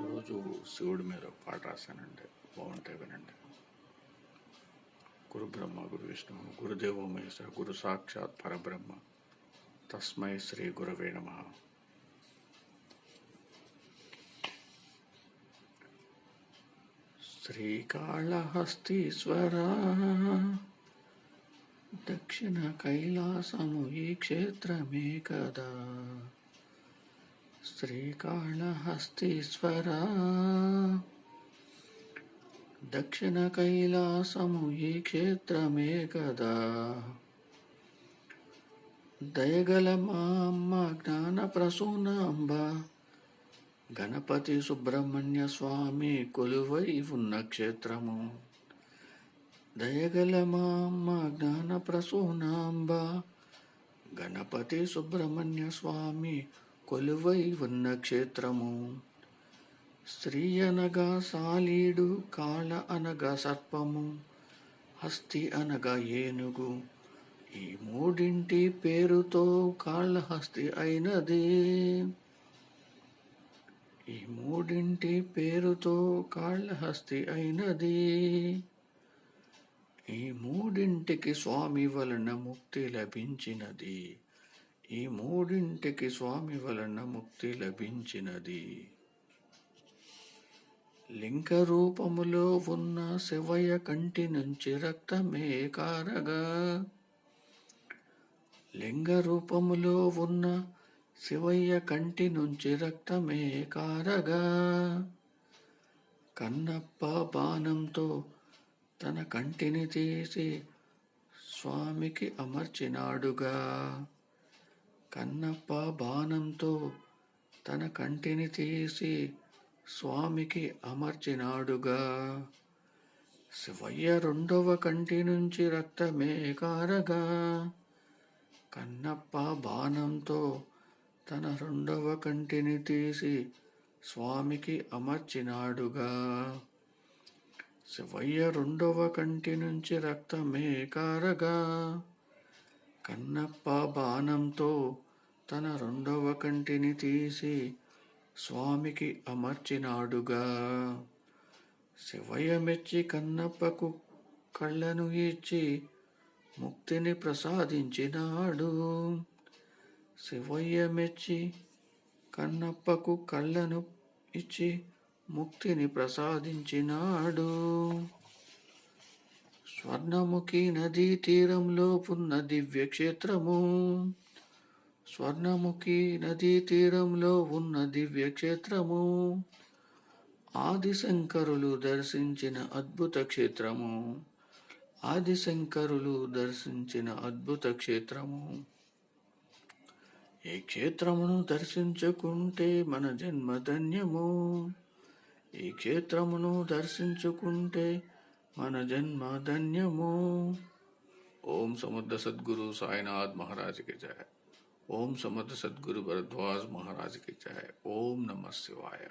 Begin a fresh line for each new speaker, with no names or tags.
ఈరోజు శివుడి మీద పాట రాశానండి బాగుంటాయి వినండి గురు బ్రహ్మ గురు విష్ణు గురుదేవ మహేశ్వర గురు సాక్షాత్ పరబ్రహ్మ తస్మై శ్రీ గురవే నమ
శ్రీకాళహస్తీశ్వర దక్షిణ కైలాసము ఈ క్షేత్రమే కదా శ్రీకాళహస్తీశ్వర దక్షిణకైలాసము ఈ క్షేత్రమే కదా దయగల మామ్మ జ్ఞాన జ్ఞానప్రసూనాంబ గణపతి సుబ్రహ్మణ్య స్వామి కొలువై ఉన్న క్షేత్రము దయగల మామ్మ జ్ఞాన జ్ఞానప్రసూనాంబ గణపతి సుబ్రహ్మణ్య స్వామి కొలువై ఉన్న క్షేత్రము స్త్రీ అనగా సాలీడు కాళ అనగా సర్పము హస్తి అనగా ఏనుగు ఈ మూడింటి పేరుతో కాళ్ళహస్తి అయినది ఈ మూడింటి పేరుతో కాళ్ళహస్తి అయినది ఈ మూడింటికి స్వామి వలన ముక్తి లభించినది ఈ మూడింటికి స్వామి వలన ముక్తి లభించినది లింక రూపములో ఉన్న శివయ కంటి నుంచి రక్తమే కారగా లింగ రూపములో ఉన్న శివయ్య కంటి నుంచి రక్తమే కారగా కన్నప్ప బాణంతో తన కంటిని తీసి స్వామికి అమర్చినాడుగా కన్నప్ప బాణంతో తన కంటిని తీసి స్వామికి అమర్చినాడుగా శివయ్య రెండవ కంటి నుంచి రక్తమే కారగా కన్నప్ప బాణంతో తన రెండవ కంటిని తీసి స్వామికి అమర్చినాడుగా శివయ్య రెండవ కంటి నుంచి రక్తమే కారగా కన్నప్ప బాణంతో తన రెండవ కంటిని తీసి స్వామికి అమర్చినాడుగా శివయ్య మెచ్చి కన్నప్పకు కళ్ళను ఇచ్చి ముక్తిని ప్రసాదించినాడు శివయ్య మెచ్చి కన్నప్పకు కళ్ళను ఇచ్చి ముక్తిని ప్రసాదించినాడు స్వర్ణముఖి నదీ తీరంలో పున్న దివ్యక్షేత్రము స్వర్ణముఖి నదీ తీరంలో ఉన్న దివ్యక్షేత్రము ఆదిశంకరులు దర్శించిన అద్భుత క్షేత్రము ఆదిశంకరులు దర్శించిన అద్భుత క్షేత్రము ఈ క్షేత్రమును దర్శించుకుంటే మన జన్మధన్యము ఈ క్షేత్రమును దర్శించుకుంటే मन జన్మ ధన్యము
ओम समुद्र सदगुरु साईनाथ महाराज के जय ओम समुद्र सदगुरु भरद्वाज महाराज के जय ओम नमः शिवाय